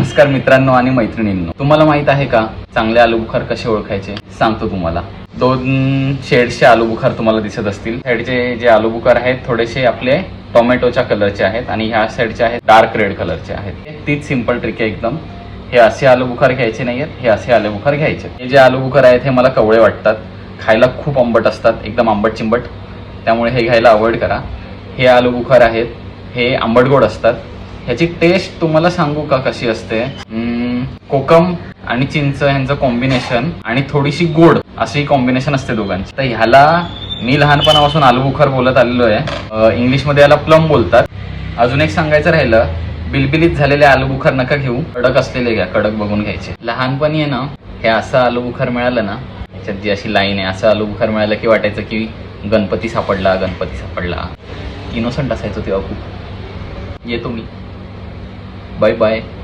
नमस्कार मित्रांनो आणि मैत्रिणींनो. तुम्हाला माहीत आहे का? चांगले आलू बुखार कसे ओळखायचे? सांगतो तुम्हाला. दोन शेडचे आलू बुखार तुम्हाला दिसत असतील. साईडचे जे आलू बुखार आहेत थोडेसे आपले टोमॅटोच्या कलरचे आहेत आणि ह्या साईडचे आहेत डार्क रेड कलरचे आहेत. तीच सिंपल ट्रिक आहे एकदम. हे असे आलू बुखार घ्यायचे नाही आहेत हे असे आलू बुखार घ्यायचे. हे जे आलू बुखार आहेत हे मला कवळे वाटतात. खायला खूप आंबट असतात एकदम आंबट चिंबट. त्यामुळे हे घ्यायला अवॉइड करा. हे आलू बुखार आहेत हे आंबट गोड असतात. ह्याची टेस्ट तुम्हाला सांगू का कशी असते? कोकम आणि चिंच ह्यांचं कॉम्बिनेशन आणि थोडीशी गोड अशी कॉम्बिनेशन असते दोघांची. तर ह्याला मी लहानपणापासून आलूबुखार बोलत आलेलो आहे. इंग्लिशमध्ये याला प्लम बोलतात. अजून एक सांगायचं राहिलं बिलबिलीत झालेले आलूबुखार नका घेऊ. कडक असलेले घ्या कडक बघून घ्यायचे. लहानपणी आहे ना हे असं आलूबुखार मिळालं ना याच्यात जी अशी लाईन आहे असं आलू बुखार मिळालं की वाटायचं की गणपती सापडला गणपती सापडला. इनोसंट असायचो तेव्हा खूप. येतो मी. Bye-bye.